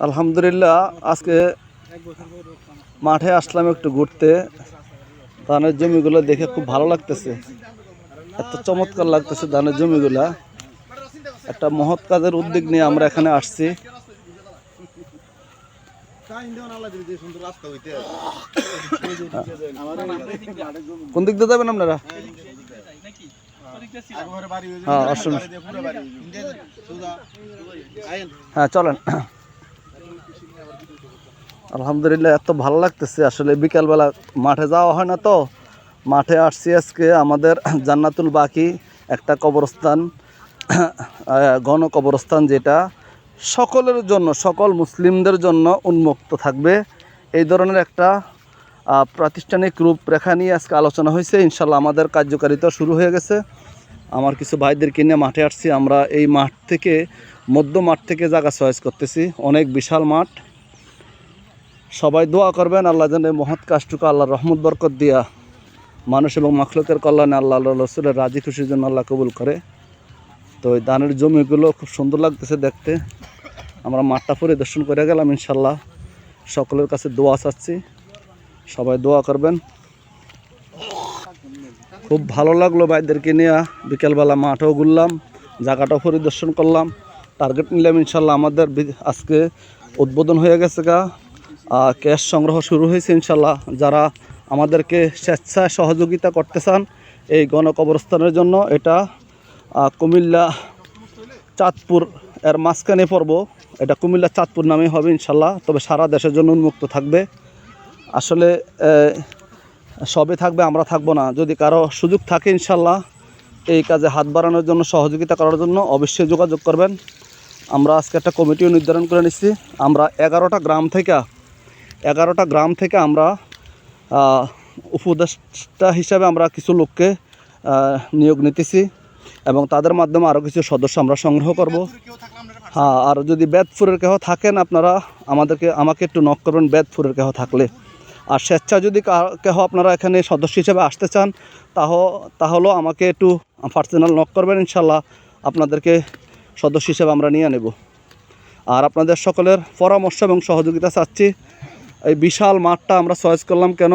আলহামদুলিল্লাহ, আজকে মাঠে আসলাম একটু ঘুরতে। ধানের জমিগুলো দেখে খুব ভালো লাগতেছে। এত চমৎকার লাগতেছে ধানের জমিগুলা। একটা মহৎ কাজের উদ্যোগ নিয়ে আমরা এখানে আসছি। কোন দিক দিয়ে যাবেন আপনারা? হ্যাঁ হ্যাঁ চলেন। আলহামদুলিল্লাহ, এত ভালো লাগতেছে। আসলে বিকালবেলা মাঠে যাওয়া হয় না তো। মাঠে আসছি আজকে আমাদের জান্নাতুল বাকি, একটা কবরস্থান গণ কবরস্থান যেটা সকলের জন্য, সকল মুসলিমদের জন্য উন্মুক্ত থাকবে। এই ধরনের একটা প্রাতিষ্ঠানিক রূপরেখা নিয়ে আজকে আলোচনা হয়েছে। ইনশাল্লাহ আমাদের কার্যকারিতা শুরু হয়ে গেছে। আমার কিছু ভাইদেরকে নিয়ে মাঠে আসছি। আমরা এই মাঠ থেকে, মধ্য মাঠ থেকে জায়গা চয়েস করতেছি। অনেক বিশাল মাঠ। সবাই দোয়া করবেন, আল্লাহ যেন এই মহৎ কাজটুকু আল্লাহ রহমত, বরকত দিয়া মানুষ এবং মাখলুকের কল্যাণে আল্লাহ আল্লাহ রসুলের রাজি খুশির জন্য আল্লাহ কবুল করে। তো ওই ধানের জমিগুলো খুব সুন্দর লাগতেছে দেখতে। আমরা মাঠটা পরিদর্শন করে গেলাম ইনশাল্লাহ সকলের কাছে দোয়া চাচ্ছি। সবাই দোয়া করবেন। খুব ভালো লাগল ভাইদেরকে নিয়ে। বিকেলবেলা মাঠেও ঘুরলাম, জায়গাটাও পরিদর্শন করলাম। টার্গেট নিলাম ইনশাল্লাহ আমাদের আজকে উদ্বোধন হয়ে গেছে গা। ক্যাশ সংগ্রহ শুরু হয়েছে ইনশাল্লাহ যারা আমাদেরকে স্বেচ্ছায় সহযোগিতা করতে চান এই গণকবরস্থানের জন্য, এটা কুমিল্লা চাঁদপুর এর মাঝখানে পর্ব এটা কুমিল্লা চাঁদপুর নামে হবে ইনশাল্লাহ তবে সারা দেশের জন্য উন্মুক্ত থাকবে। আসলে সবে থাকবে, আমরা থাকব না। যদি কারও সুযোগ থাকে ইনশাল্লাহ এই কাজে হাত বাড়ানোর জন্য, সহযোগিতা করার জন্য, অবশ্যই যোগাযোগ করবেন। আমরা আজকে একটা কমিটিও নির্ধারণ করে নিচ্ছি। আমরা এগারোটা গ্রাম থেকে এগারোটা গ্রাম থেকে আমরা উপদেষ্টা হিসাবে আমরা কিছু লোককে নিয়োগ নিতেছি এবং তাদের মাধ্যমে আরও কিছু সদস্য আমরা সংগ্রহ করব। হ্যাঁ আর যদি বেদপুরের কেহ থাকেন আপনারা, আমাদেরকে, আমাকে একটু নক করবেন, বেদপুরের কেহ থাকলে। আর স্বেচ্ছা যদি কেহ আপনারা এখানে সদস্য হিসেবে আসতে চান, তাহ, তাহলেও আমাকে একটু পার্সোনাল নক করবেন, ইনশাল্লাহ আপনাদেরকে সদস্য হিসেবে আমরা নিয়ে নেব। আর আপনাদের সকলের পরামর্শ এবং সহযোগিতা চাচ্ছি। এই বিশাল মাঠটা আমরা চয়েস করলাম কেন?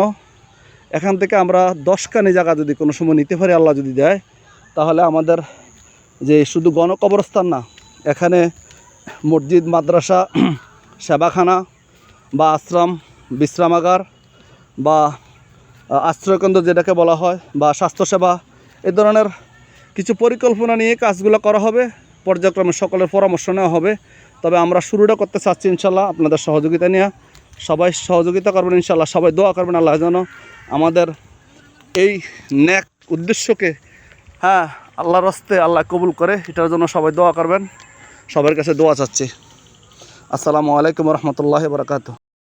এখান থেকে আমরা দশখানি জায়গা যদি কোনো সময় নিতে পারি, আল্লাহ যদি দেয়, তাহলে আমাদের যে শুধু গণকবরস্থান না, এখানে মসজিদ, মাদ্রাসা, সেবাখানা বা আশ্রম, বিশ্রামাগার বা আশ্রয়কেন্দ্র যেটাকে বলা হয় বা স্বাস্থ্যসেবা, এ ধরনের কিছু পরিকল্পনা নিয়ে কাজগুলো করা হবে। পর্যায়ক্রমে সকলের পরামর্শ নেওয়া হবে। তবে আমরা শুরুটা করতে চাচ্ছি ইনশাল্লাহ আপনাদের সহযোগিতা নিয়ে। সবাই সহযোগিতা করবেন ইনশাল্লাহ সবাই দোয়া করবেন আল্লাহ যেন আমাদের এই ন্যাক উদ্দেশ্যকে হ্যাঁ আল্লাহর হস্তে আল্লাহ কবুল করে, এটার জন্য সবাই দোয়া করবেন। সবার কাছে দোয়া চাচ্ছি। আসসালামু আলাইকুম রহমতুল্লাহ বরকাত